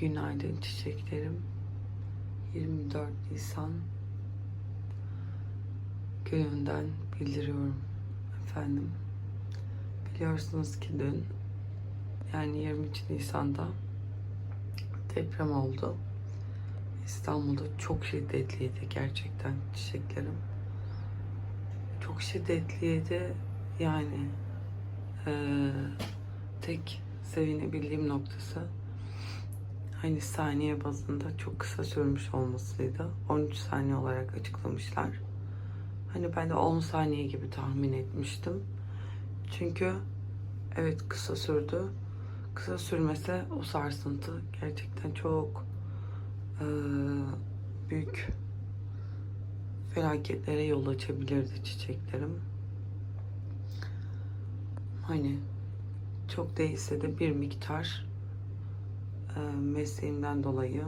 Günaydın çiçeklerim. 24 Nisan gününden bildiriyorum efendim. Biliyorsunuz ki dün yani 23 Nisan'da deprem oldu. İstanbul'da çok şiddetliydi gerçekten çiçeklerim. Çok şiddetliydi yani eee, tek sevinebildiğim noktası hani saniye bazında çok kısa sürmüş olmasıydı. 13 saniye olarak açıklamışlar. Hani ben de 10 saniye gibi tahmin etmiştim. Çünkü evet kısa sürdü. Kısa sürmese o sarsıntı gerçekten çok eee, büyük felaketlere yol açabilirdi çiçeklerim. Hani çok değilse de bir miktar e, mesleğimden dolayı,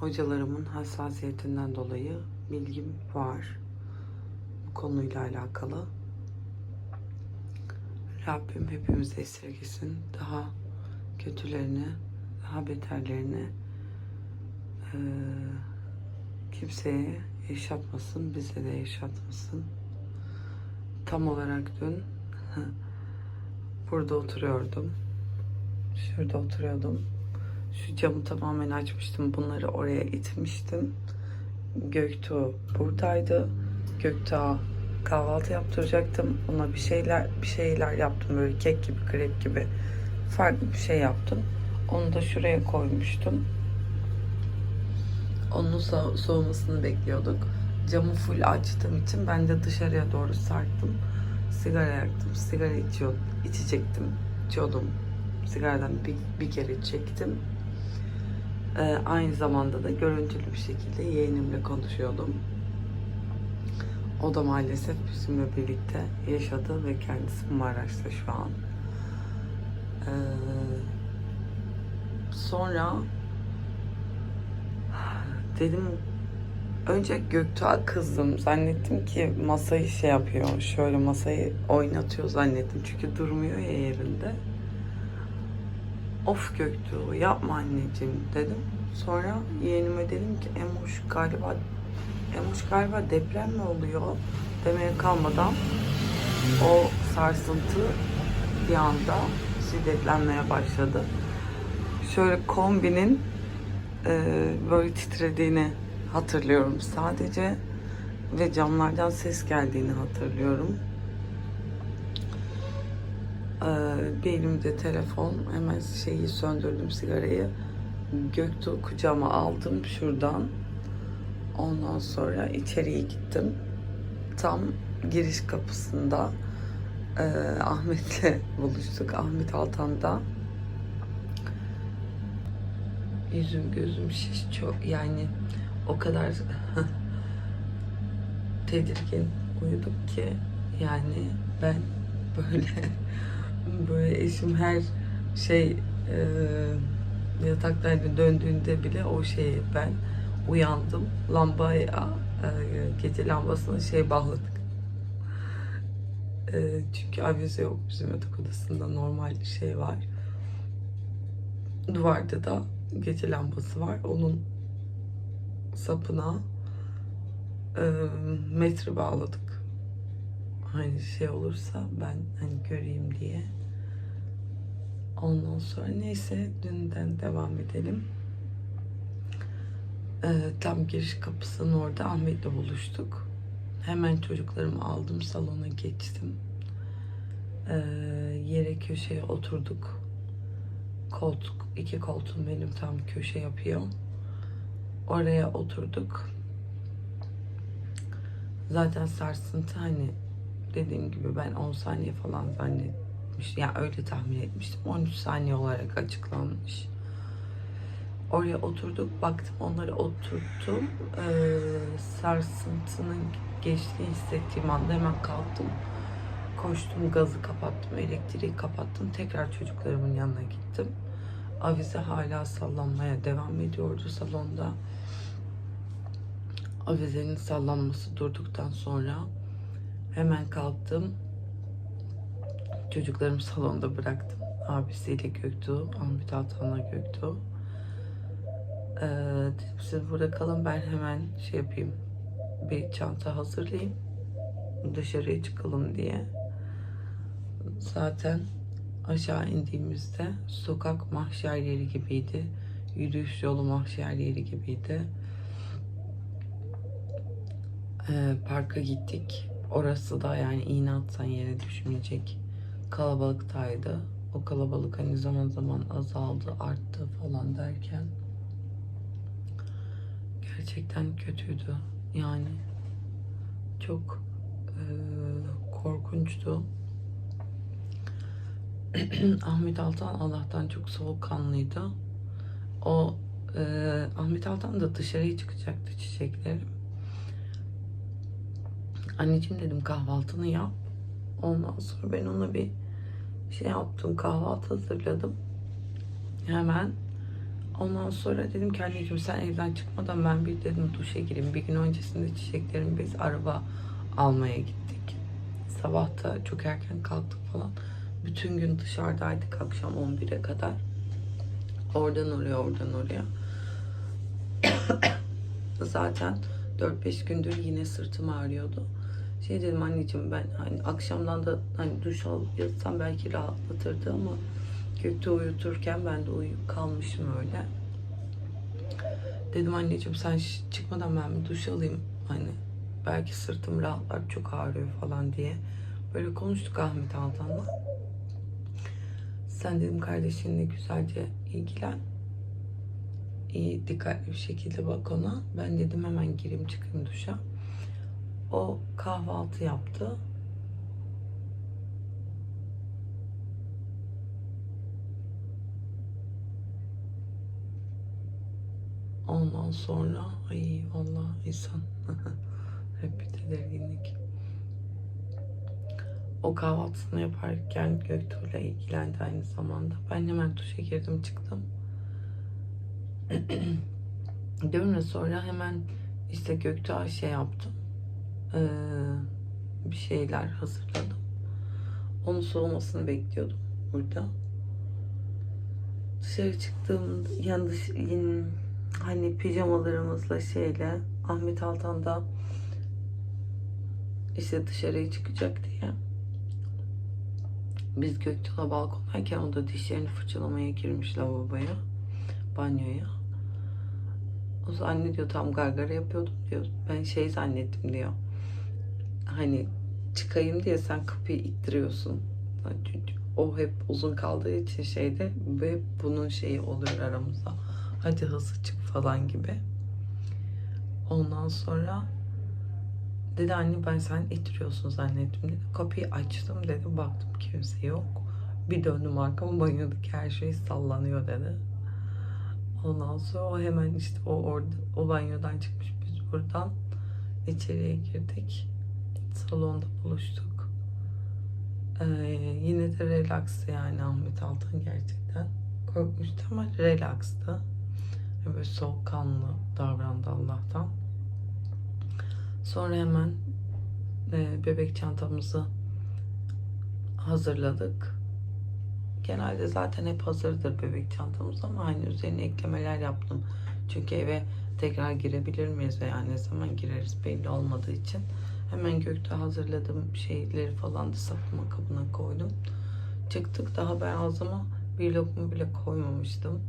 hocalarımın hassasiyetinden dolayı bilgim var bu konuyla alakalı. Rabbim hepimize esirgesin. Daha kötülerini, daha beterlerini e, kimseye yaşatmasın, bize de yaşatmasın. Tam olarak dün burada oturuyordum. Şurada oturuyordum. Şu camı tamamen açmıştım. Bunları oraya itmiştim. Göktuğ buradaydı. Göktuğ'a kahvaltı yaptıracaktım. Ona bir şeyler bir şeyler yaptım böyle kek gibi, krep gibi farklı bir şey yaptım. Onu da şuraya koymuştum. Onun so- soğumasını bekliyorduk. Camı full açtığım için ben de dışarıya doğru sarktım. Sigara yaktım. Sigara içiyor, içecektim. İçiyordum. Sigaradan bir, bir kere çektim. Ee, aynı zamanda da görüntülü bir şekilde yeğenimle konuşuyordum. O da maalesef bizimle birlikte yaşadı ve kendisi Maraş'ta şu an. Ee, sonra dedim önce Göktuğ'a kızdım. Zannettim ki masayı şey yapıyor. Şöyle masayı oynatıyor zannettim. Çünkü durmuyor ya yerinde. Of Göktuğ yapma anneciğim dedim. Sonra yeğenime dedim ki Emoş galiba Emoş galiba deprem mi oluyor demeye kalmadan o sarsıntı bir anda şiddetlenmeye başladı. Şöyle kombinin e, böyle titrediğini hatırlıyorum sadece ve camlardan ses geldiğini hatırlıyorum. Ee, bir elimde telefon hemen şeyi söndürdüm sigarayı. Göktuğ kucağıma aldım şuradan. Ondan sonra içeriye gittim. Tam giriş kapısında e, Ahmet'le buluştuk Ahmet Altan'da. Yüzüm gözüm şiş çok yani o kadar tedirgin uyuduk ki yani ben böyle böyle eşim her şey e, yataktaydı döndüğünde bile o şeyi ben uyandım. Lambaya e, gece lambasına şey bağladık. E, çünkü avize yok bizim yatak odasında normal şey var. Duvarda da gece lambası var. Onun sapına e, metre bağladık. Hani şey olursa ben hani göreyim diye. Ondan sonra neyse dünden devam edelim. Ee, tam giriş kapısının orada Ahmet'le buluştuk. Hemen çocuklarımı aldım salona geçtim. Ee, yere köşeye oturduk. Koltuk, iki koltuğum benim tam köşe yapıyor. Oraya oturduk. Zaten sarsıntı hani dediğim gibi ben 10 saniye falan zannetmiş. Yani öyle tahmin etmiştim. 13 saniye olarak açıklanmış. Oraya oturduk. Baktım onları oturttum. Ee, sarsıntının geçtiğini hissettiğim anda hemen kalktım. Koştum gazı kapattım. Elektriği kapattım. Tekrar çocuklarımın yanına gittim. Avize hala sallanmaya devam ediyordu salonda. Avizenin sallanması durduktan sonra Hemen kalktım. Çocuklarımı salonda bıraktım. Abisiyle Göktuğ, Ahmet Altan'la Göktuğ. Ee, dedim siz burada kalın ben hemen şey yapayım. Bir çanta hazırlayayım. Dışarıya çıkalım diye. Zaten aşağı indiğimizde sokak mahşer yeri gibiydi. Yürüyüş yolu mahşer yeri gibiydi. Ee, parka gittik. Orası da yani iğne atsan yere düşmeyecek kalabalıktaydı. O kalabalık hani zaman zaman azaldı, arttı falan derken gerçekten kötüydü. Yani çok e, korkunçtu. Ahmet Altan Allah'tan çok soğukkanlıydı. O e, Ahmet Altan da dışarıya çıkacaktı çiçeklerim. Anneciğim dedim kahvaltını yap. Ondan sonra ben ona bir şey yaptım kahvaltı hazırladım. Hemen ondan sonra dedim ki anneciğim sen evden çıkmadan ben bir dedim duşa gireyim. Bir gün öncesinde çiçeklerimi biz araba almaya gittik. Sabah da çok erken kalktık falan. Bütün gün dışarıdaydık akşam 11'e kadar. Oradan oraya oradan oraya. Zaten 4-5 gündür yine sırtım ağrıyordu. Şey dedim anneciğim ben hani akşamdan da hani duş al yatsam belki rahatlatırdı ama Gökte uyuturken ben de uyuyup kalmışım öyle. Dedim anneciğim sen çıkmadan ben bir duş alayım hani belki sırtım rahatlar çok ağrıyor falan diye. Böyle konuştuk Ahmet Altan'la. Sen dedim kardeşinle güzelce ilgilen. İyi dikkatli bir şekilde bak ona. Ben dedim hemen gireyim çıkayım duşa. O kahvaltı yaptı. Ondan sonra ay vallahi insan hep bir tedirginlik. O kahvaltısını yaparken Göktuğ'la ilgilendi aynı zamanda. Ben hemen duşa girdim çıktım. Ya sonra hemen işte Göktuğ'a şey yaptım. Ee, bir şeyler hazırladım. Onun soğumasını bekliyordum burada. Dışarı çıktığım yani dış, hani pijamalarımızla şeyle Ahmet Altan da işte dışarıya çıkacak diye. Biz Göktuğ'la balkondayken o da dişlerini fırçalamaya girmiş lavaboya, banyoya. O zannediyor tam gargara yapıyordum diyor. Ben şey zannettim diyor. Hani çıkayım diye sen kapıyı ittiriyorsun. O hep uzun kaldığı için şeyde ve bunun şeyi oluyor aramızda. Hadi hızlı çık falan gibi. Ondan sonra dedi anne ben sen ittiriyorsun zannettim dedi. Kapıyı açtım dedi. Baktım kimse yok. Bir döndüm arkama banyodaki her şey sallanıyor dedi. Ondan sonra o hemen işte o orada o banyodan çıkmış biz buradan içeriye girdik. Salonda buluştuk. Ee, yine de relaxtı yani Ahmet Altan gerçekten. Korkmuştu ama relaxtı. Böyle soğukkanlı davrandı Allah'tan. Sonra hemen e, bebek çantamızı hazırladık. Genelde zaten hep hazırdır bebek çantamız ama hani üzerine eklemeler yaptım. Çünkü eve tekrar girebilir miyiz veya ne zaman gireriz belli olmadığı için. Hemen gökte hazırladığım şeyleri falan da saklama kabına koydum. Çıktık daha ben ağzıma bir lokma bile koymamıştım.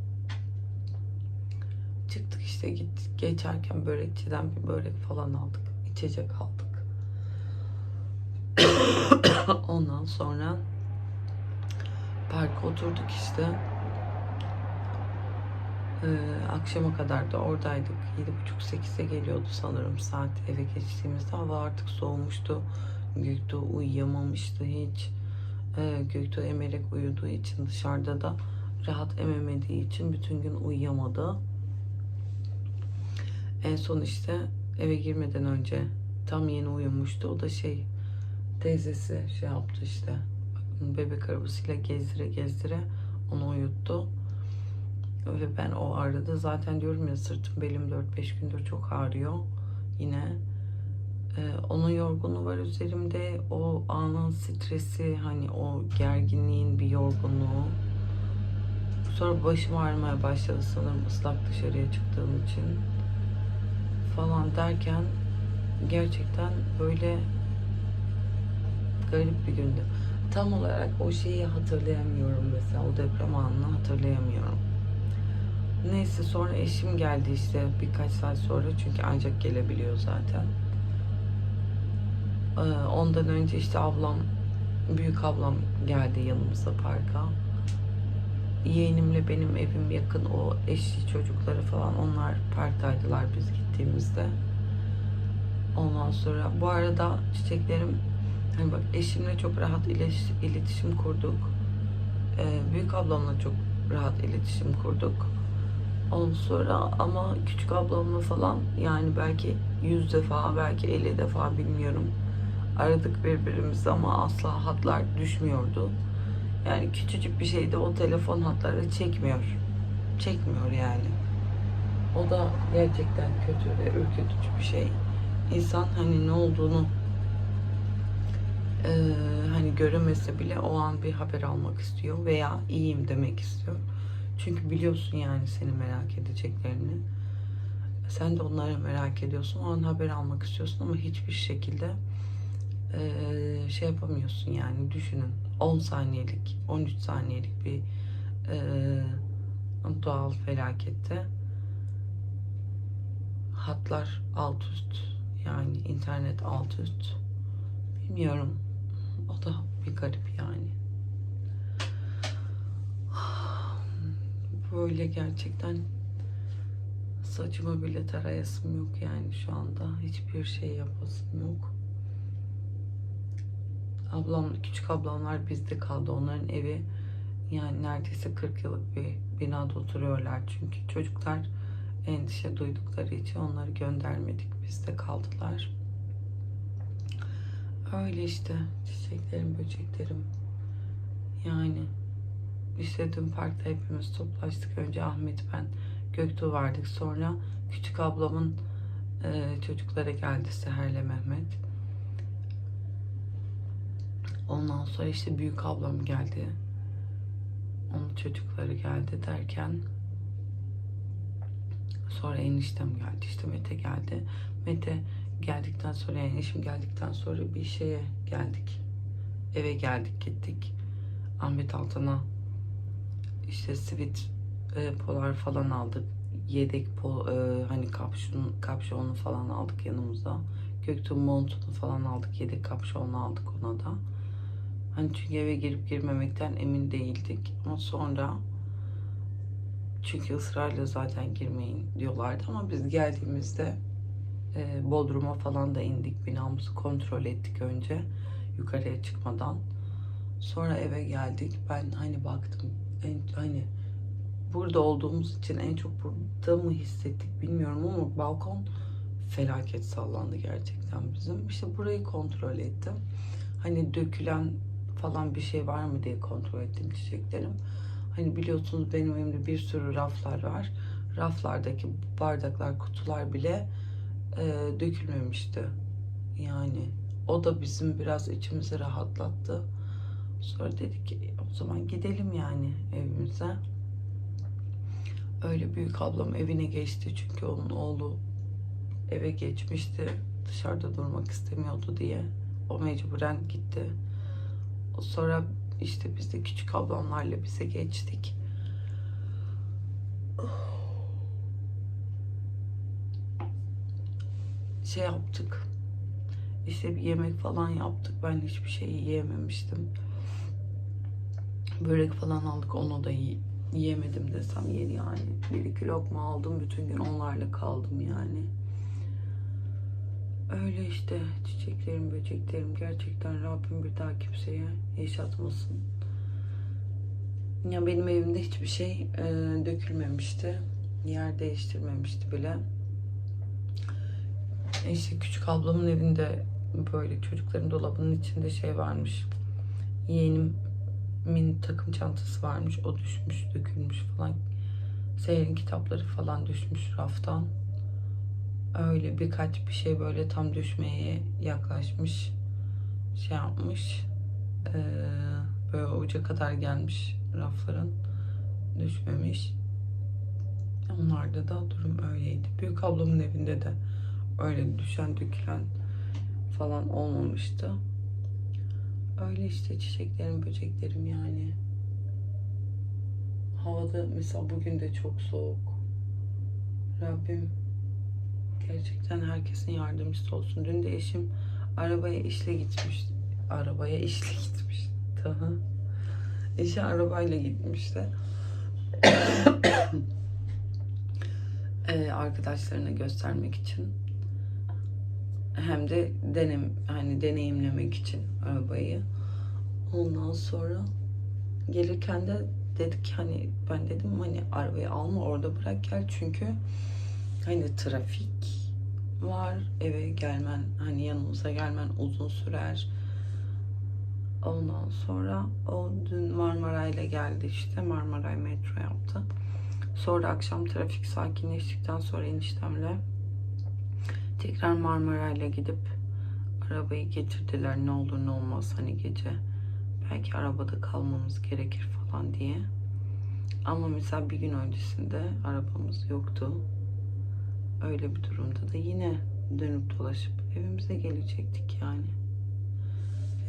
Çıktık işte gittik geçerken börekçiden bir börek falan aldık. içecek aldık. Ondan sonra parka oturduk işte. Ee, akşama kadar da oradaydık. Yedi buçuk sekize geliyordu sanırım saat eve geçtiğimizde. Hava artık soğumuştu. Göktuğ uyuyamamıştı hiç. Ee, Göktuğ emerek uyuduğu için dışarıda da rahat ememediği için bütün gün uyuyamadı. En son işte eve girmeden önce tam yeni uyumuştu. O da şey teyzesi şey yaptı işte bebek arabasıyla gezdire gezdire onu uyuttu. Ve ben o arada zaten diyorum ya sırtım belim 4-5 gündür çok ağrıyor yine. Ee, onun yorgunluğu var üzerimde. O anın stresi hani o gerginliğin bir yorgunluğu. Sonra başım ağrımaya başladı sanırım ıslak dışarıya çıktığım için falan derken gerçekten böyle garip bir gündü. Tam olarak o şeyi hatırlayamıyorum mesela o deprem anını hatırlayamıyorum. Neyse sonra eşim geldi işte birkaç saat sonra çünkü ancak gelebiliyor zaten. Ee, ondan önce işte ablam, büyük ablam geldi yanımıza parka. Yeğenimle benim evim yakın. O eşi çocukları falan onlar parktaydılar biz gittiğimizde. Ondan sonra bu arada çiçeklerim hani bak eşimle çok rahat iletişim, kurduk. Ee, büyük ablamla çok rahat iletişim kurduk. Ondan sonra ama küçük ablamla falan yani belki yüz defa belki 50 defa bilmiyorum. Aradık birbirimizi ama asla hatlar düşmüyordu. Yani küçücük bir şeyde o telefon hatları çekmiyor. Çekmiyor yani. O da gerçekten kötü ve ürkütücü bir şey. İnsan hani ne olduğunu eee, hani göremese bile o an bir haber almak istiyor veya iyiyim demek istiyor. Çünkü biliyorsun yani seni merak edeceklerini. Sen de onları merak ediyorsun. O an haber almak istiyorsun ama hiçbir şekilde şey yapamıyorsun yani düşünün 10 saniyelik 13 saniyelik bir eee, doğal felakette hatlar alt üst yani internet alt üst bilmiyorum o da bir garip yani böyle gerçekten. Saçımı bile tarayasım yok yani şu anda. Hiçbir şey yapasım yok. Ablam küçük ablamlar bizde kaldı. Onların evi yani neredeyse 40 yıllık bir binada oturuyorlar. Çünkü çocuklar endişe duydukları için onları göndermedik. Bizde kaldılar. Öyle işte. Çiçeklerim böceklerim. Yani işte dün parkta hepimiz toplaştık önce Ahmet ben Göktuğ vardık sonra küçük ablamın e, çocukları geldi Seher'le Mehmet Ondan sonra işte büyük ablam geldi. Onun çocukları geldi derken sonra eniştem geldi. işte Mete geldi. Mete geldikten sonra yani eşim geldikten sonra bir şeye geldik. Eve geldik gittik. Ahmet Altan'a işte sivit e, polar falan aldık. Yedek pol, e, hani kapşon, kapşonlu falan aldık yanımıza. Göktuğ montunu falan aldık. Yedek kapşonlu aldık ona da. Hani çünkü eve girip girmemekten emin değildik. Ama sonra çünkü ısrarla zaten girmeyin diyorlardı ama biz geldiğimizde e, Bodrum'a falan da indik. Binamızı kontrol ettik önce yukarıya çıkmadan. Sonra eve geldik. Ben hani baktım en, hani burada olduğumuz için en çok burada mı hissettik bilmiyorum ama balkon felaket sallandı gerçekten bizim. İşte burayı kontrol ettim. Hani dökülen falan bir şey var mı diye kontrol ettim çiçeklerim. Hani biliyorsunuz benim evimde bir sürü raflar var. Raflardaki bardaklar, kutular bile e, dökülmemişti. Yani o da bizim biraz içimizi rahatlattı. Sonra dedik ki o zaman gidelim yani evimize. Öyle büyük ablam evine geçti çünkü onun oğlu eve geçmişti. Dışarıda durmak istemiyordu diye. O mecburen gitti. Sonra işte biz de küçük ablamlarla bize geçtik. Şey yaptık. İşte bir yemek falan yaptık. Ben hiçbir şey yiyememiştim. Börek falan aldık. Onu da yi- yiyemedim desem yeni yani. Bir iki lokma aldım. Bütün gün onlarla kaldım yani. Öyle işte çiçeklerim, böceklerim gerçekten Rabbim bir daha kimseye yaşatmasın. Ya benim evimde hiçbir şey e, dökülmemişti. Yer değiştirmemişti bile. E İşte küçük ablamın evinde böyle çocukların dolabının içinde şey varmış. Yeğenimin takım çantası varmış. O düşmüş, dökülmüş falan. Seher'in kitapları falan düşmüş raftan öyle birkaç bir şey böyle tam düşmeye yaklaşmış şey yapmış ee, böyle uca kadar gelmiş rafların düşmemiş. Onlarda da durum öyleydi. Büyük ablamın evinde de öyle düşen dökülen falan olmamıştı. Öyle işte çiçeklerim, böceklerim yani. Havada mesela bugün de çok soğuk. Rabbim gerçekten herkesin yardımcısı olsun. Dün de eşim arabaya işle gitmiş. Arabaya işle gitmiş. Daha. Eşi arabayla gitmişti. Ee, arkadaşlarına göstermek için hem de denem hani deneyimlemek için arabayı. Ondan sonra gelirken de dedik hani ben dedim hani arabayı alma orada bırak gel çünkü hani trafik var eve gelmen hani yanımıza gelmen uzun sürer. Ondan sonra o dün Marmaray'la geldi işte Marmaray metro yaptı. Sonra akşam trafik sakinleştikten sonra eniştemle tekrar Marmaray'la gidip arabayı getirdiler ne olur ne olmaz hani gece belki arabada kalmamız gerekir falan diye. Ama mesela bir gün öncesinde arabamız yoktu. Öyle bir durumda da yine dönüp dolaşıp evimize gelecektik yani.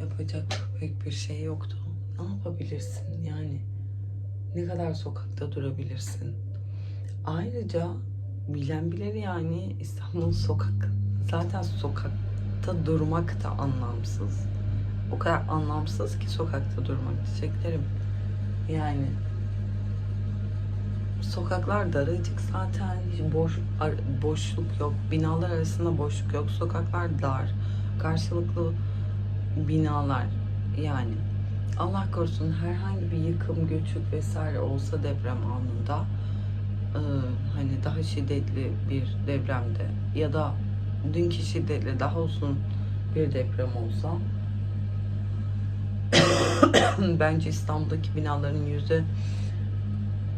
Yapacak pek bir şey yoktu. Ne yapabilirsin yani? Ne kadar sokakta durabilirsin? Ayrıca bilen bilir yani İstanbul sokak. Zaten sokakta durmak da anlamsız. O kadar anlamsız ki sokakta durmak diyeceklerim. Yani sokaklar daracık zaten boş boşluk yok. Binalar arasında boşluk yok. Sokaklar dar. Karşılıklı binalar yani Allah korusun herhangi bir yıkım, göçük vesaire olsa deprem anında e, hani daha şiddetli bir depremde ya da dünkü şiddetli daha uzun bir deprem olsa bence İstanbul'daki binaların yüzde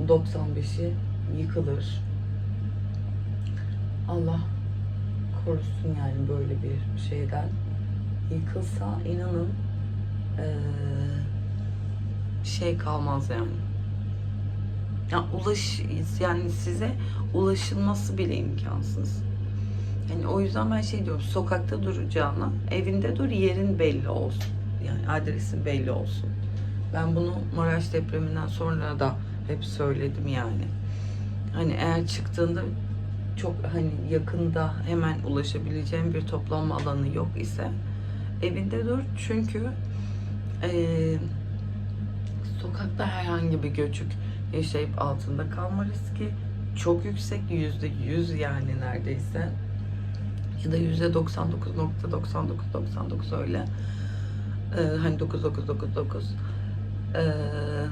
95'i yıkılır. Allah korusun yani böyle bir şeyden. Yıkılsa inanın eee, şey kalmaz yani. Ya ulaş yani size ulaşılması bile imkansız. Yani o yüzden ben şey diyorum sokakta duracağına evinde dur yerin belli olsun. Yani adresin belli olsun. Ben bunu Maraş depreminden sonra da hep söyledim yani. Hani eğer çıktığında çok hani yakında hemen ulaşabileceğin bir toplanma alanı yok ise evinde dur çünkü eee, sokakta herhangi bir göçük yaşayıp altında kalma riski çok yüksek yüzde yüz yani neredeyse. Ya da yüzde 99.9999 öyle. Eee, hani 9999 Eee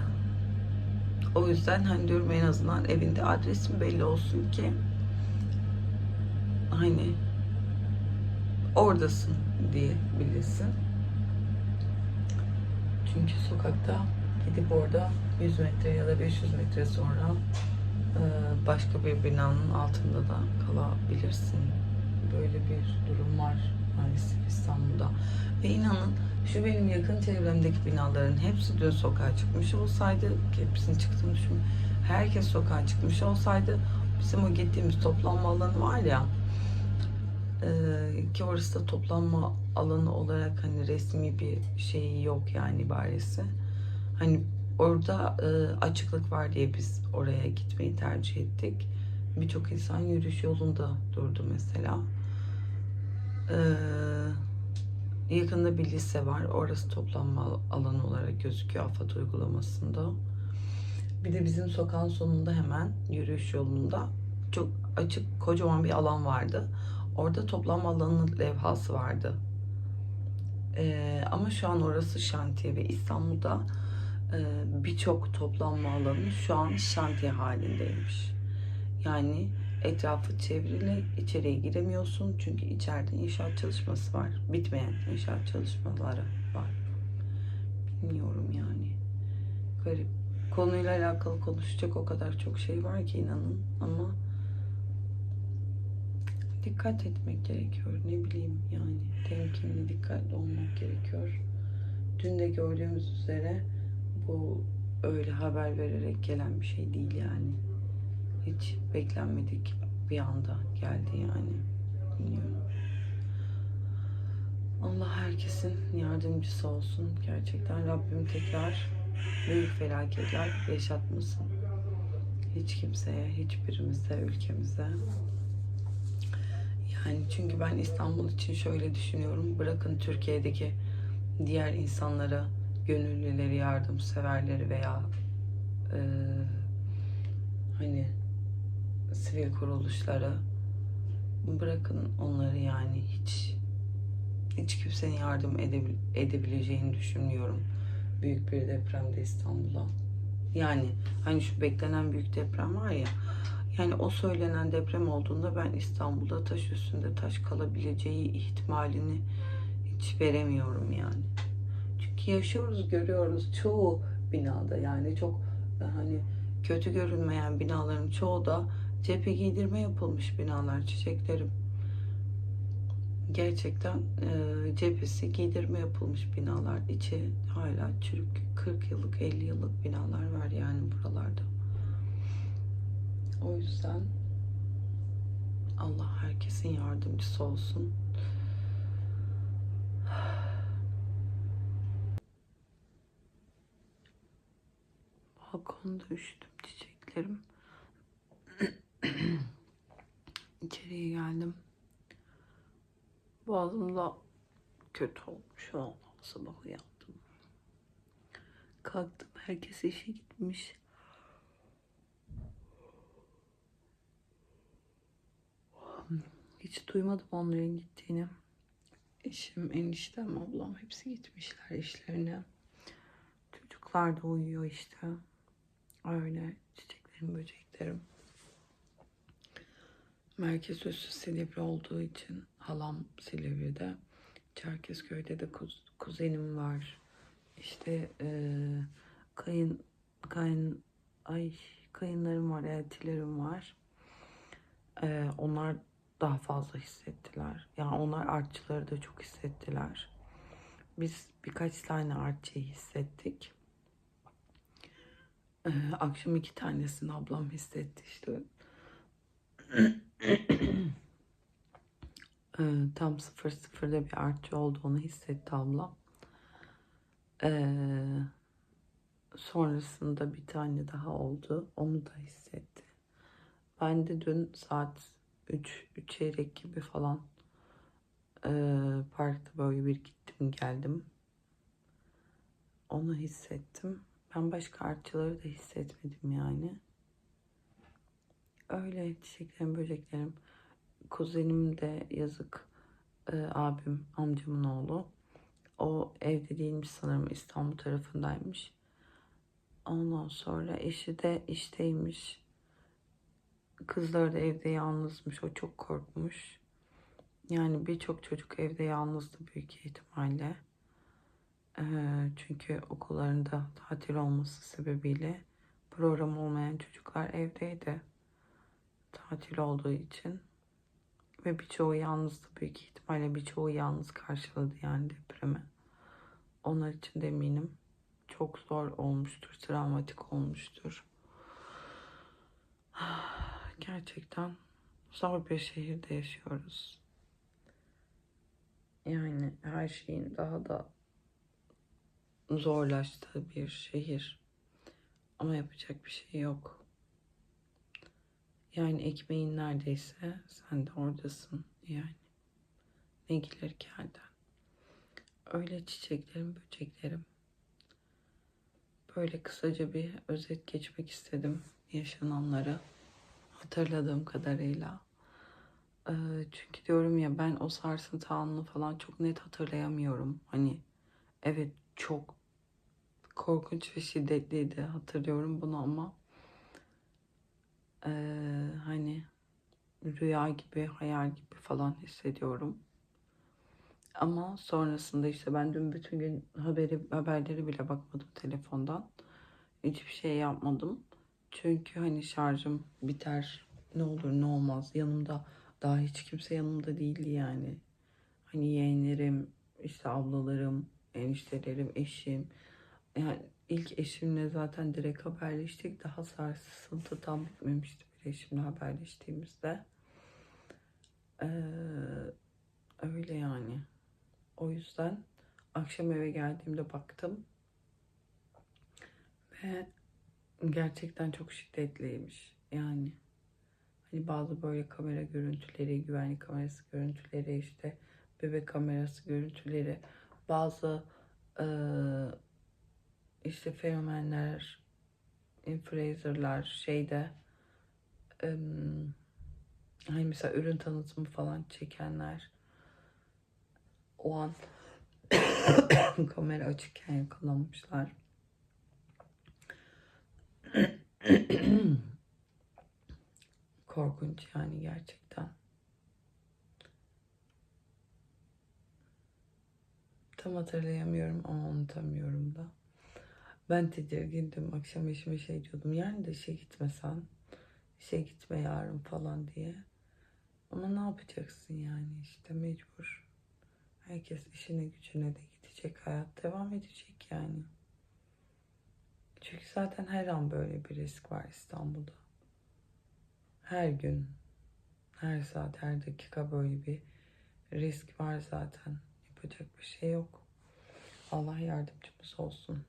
o yüzden hani diyorum en azından evinde adresin belli olsun ki? Hani oradasın diye bilirsin. Çünkü sokakta gidip orada 100 metre ya da 500 metre sonra e, başka bir binanın altında da kalabilirsin. Böyle bir durum var maalesef İstanbul'da. Ve inanın şu benim yakın çevremdeki binaların hepsi dün sokağa çıkmış olsaydı, ki hepsinin çıktığını düşün. Herkes sokağa çıkmış olsaydı bizim o gittiğimiz toplanma alanı var ya ee, ki orası da toplanma alanı olarak hani resmi bir şey yok yani ibaresi. Hani orada e, açıklık var diye biz oraya gitmeyi tercih ettik. Birçok insan yürüyüş yolunda durdu mesela. Ee, yakında bir lise var. Orası toplanma alanı olarak gözüküyor AFAD uygulamasında. Bir de bizim sokağın sonunda hemen yürüyüş yolunda çok açık kocaman bir alan vardı. Orada toplanma alanının levhası vardı. Ee, ama şu an orası şantiye ve İstanbul'da birçok toplanma alanı şu an şantiye halindeymiş. Yani etrafı çevrili, içeriye giremiyorsun çünkü içeride inşaat çalışması var. Bitmeyen inşaat çalışmaları var. Bilmiyorum yani. Garip. Konuyla alakalı konuşacak o kadar çok şey var ki inanın ama dikkat etmek gerekiyor. Ne bileyim yani temkinli dikkatli olmak gerekiyor. Dün de gördüğümüz üzere bu öyle haber vererek gelen bir şey değil yani. Hiç beklenmedik bir anda geldi yani. Bilmiyorum. Allah herkesin yardımcısı olsun. Gerçekten Rabbim tekrar büyük felaketler yaşatmasın. Hiç kimseye, hiçbirimize, ülkemize. Yani çünkü ben İstanbul için şöyle düşünüyorum. Bırakın Türkiye'deki diğer insanlara, gönüllüleri, yardımseverleri veya e, hani sivil kuruluşlara bırakın onları yani hiç hiç kimsenin yardım edebil- edebileceğini düşünmüyorum. Büyük bir depremde İstanbul'a. Yani hani şu beklenen büyük deprem var ya. Yani o söylenen deprem olduğunda ben İstanbul'da taş üstünde taş kalabileceği ihtimalini hiç veremiyorum yani. Çünkü yaşıyoruz, görüyoruz çoğu binada yani çok hani kötü görünmeyen binaların çoğu da cephe giydirme yapılmış binalar çiçeklerim. Gerçekten e, cephesi giydirme yapılmış binalar. içi hala çürük 40 yıllık 50 yıllık binalar var yani buralarda. O yüzden Allah herkesin yardımcısı olsun. Balkonda üşüdüm çiçeklerim. İçeriye geldim. Boğazımda kötü olmuş. Vallahi sabah uyandım. Kalktım. Herkes işe gitmiş. Hiç duymadım onların gittiğini. Eşim, eniştem, ablam hepsi gitmişler işlerine. Çocuklar da uyuyor işte. Öyle çiçeklerim, böceklerim. Merkez üssü Silivri olduğu için halam Silivri'de. Çerkezköy'de de kuz- kuzenim var. İşte eee, kayın kayın ay kayınlarım var, eltilerim var. Eee, onlar daha fazla hissettiler. Yani onlar artçıları da çok hissettiler. Biz birkaç tane artçıyı hissettik. Eee, akşam iki tanesini ablam hissetti işte. Eee, tam sıfır sıfırda bir artçı olduğunu hissetti ablam. Eee, sonrasında bir tane daha oldu. Onu da hissetti. Ben de dün saat 3, 3 çeyrek gibi falan eee, parkta böyle bir gittim geldim. Onu hissettim. Ben başka artçıları da hissetmedim yani. Öyle çiçeklerim, böceklerim. Kuzenim de yazık e, abim, amcamın oğlu. O evde değilmiş sanırım İstanbul tarafındaymış. Ondan sonra eşi de işteymiş. Kızları da evde yalnızmış. O çok korkmuş. Yani birçok çocuk evde yalnızdı büyük ihtimalle. Çünkü okullarında tatil olması sebebiyle program olmayan çocuklar evdeydi tatil olduğu için ve birçoğu yalnızdı büyük ihtimalle birçoğu yalnız karşıladı yani depremi. Onlar için de eminim çok zor olmuştur, travmatik olmuştur. Gerçekten zor bir şehirde yaşıyoruz. Yani her şeyin daha da zorlaştığı bir şehir. Ama yapacak bir şey yok. Yani ekmeğin neredeyse sen de oradasın yani. Ne gelir ki elden. Öyle çiçeklerim, böceklerim. Böyle kısaca bir özet geçmek istedim yaşananları. Hatırladığım kadarıyla. Ee, çünkü diyorum ya ben o sarsıntı anını falan çok net hatırlayamıyorum. Hani evet çok korkunç ve şiddetliydi hatırlıyorum bunu ama eee, hani rüya gibi, hayal gibi falan hissediyorum. Ama sonrasında işte ben dün bütün gün haberi, haberleri bile bakmadım telefondan. Hiçbir şey yapmadım. Çünkü hani şarjım biter. Ne olur ne olmaz. Yanımda daha hiç kimse yanımda değildi yani. Hani yeğenlerim, işte ablalarım, eniştelerim, eşim. Yani ilk eşimle zaten direkt haberleştik. Daha sarsıntı tam bitmemişti bir eşimle haberleştiğimizde. Ee, öyle yani. O yüzden akşam eve geldiğimde baktım. Ve gerçekten çok şiddetliymiş. Yani hani bazı böyle kamera görüntüleri, güvenlik kamerası görüntüleri, işte bebek kamerası görüntüleri, bazı eee, işte fenomenler, influencerlar şeyde hani mesela ürün tanıtımı falan çekenler o an kamera açıkken yakalanmışlar. Korkunç yani gerçekten. Tam hatırlayamıyorum ama unutamıyorum da. Ben tedirgindim. Akşam eşime şey diyordum. Yarın da işe gitmesen. işe gitme yarın falan diye. Ama ne yapacaksın yani işte mecbur. Herkes işine gücüne de gidecek. Hayat devam edecek yani. Çünkü zaten her an böyle bir risk var İstanbul'da. Her gün, her saat, her dakika böyle bir risk var zaten. Yapacak bir şey yok. Allah yardımcımız olsun.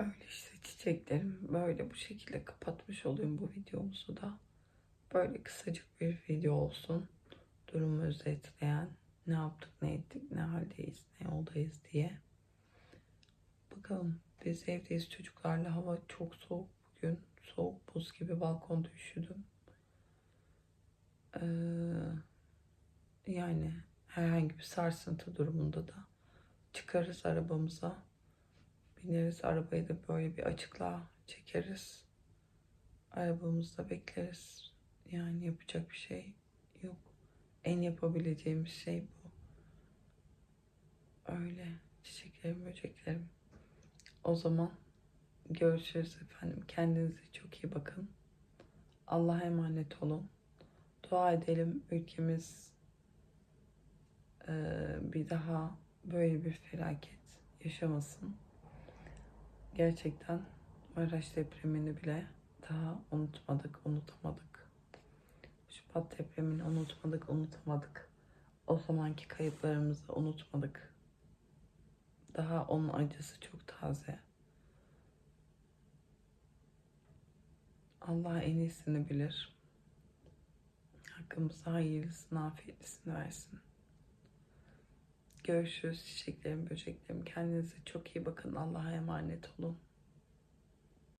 Öyle işte çiçeklerim böyle bu şekilde kapatmış olayım bu videomuzu da. Böyle kısacık bir video olsun. Durumu özetleyen ne yaptık ne ettik ne haldeyiz ne yoldayız diye. Bakalım biz evdeyiz çocuklarla hava çok soğuk bugün. Soğuk buz gibi balkonda üşüdüm. Ee, yani herhangi bir sarsıntı durumunda da çıkarız arabamıza. Bineriz arabayı da böyle bir açıklığa çekeriz. Arabamızda bekleriz. Yani yapacak bir şey yok. En yapabileceğimiz şey bu. Öyle çiçeklerim, böceklerim. O zaman görüşürüz efendim. Kendinize çok iyi bakın. Allah'a emanet olun. Dua edelim ülkemiz bir daha böyle bir felaket yaşamasın. Gerçekten Maraş depremini bile daha unutmadık, unutamadık. Şubat depremini unutmadık, unutamadık. O zamanki kayıplarımızı unutmadık. Daha onun acısı çok taze. Allah en iyisini bilir. Hakkımıza hayırlısını, afiyetlisini versin. Görüşürüz çiçeklerim, böceklerim. Kendinize çok iyi bakın. Allah'a emanet olun.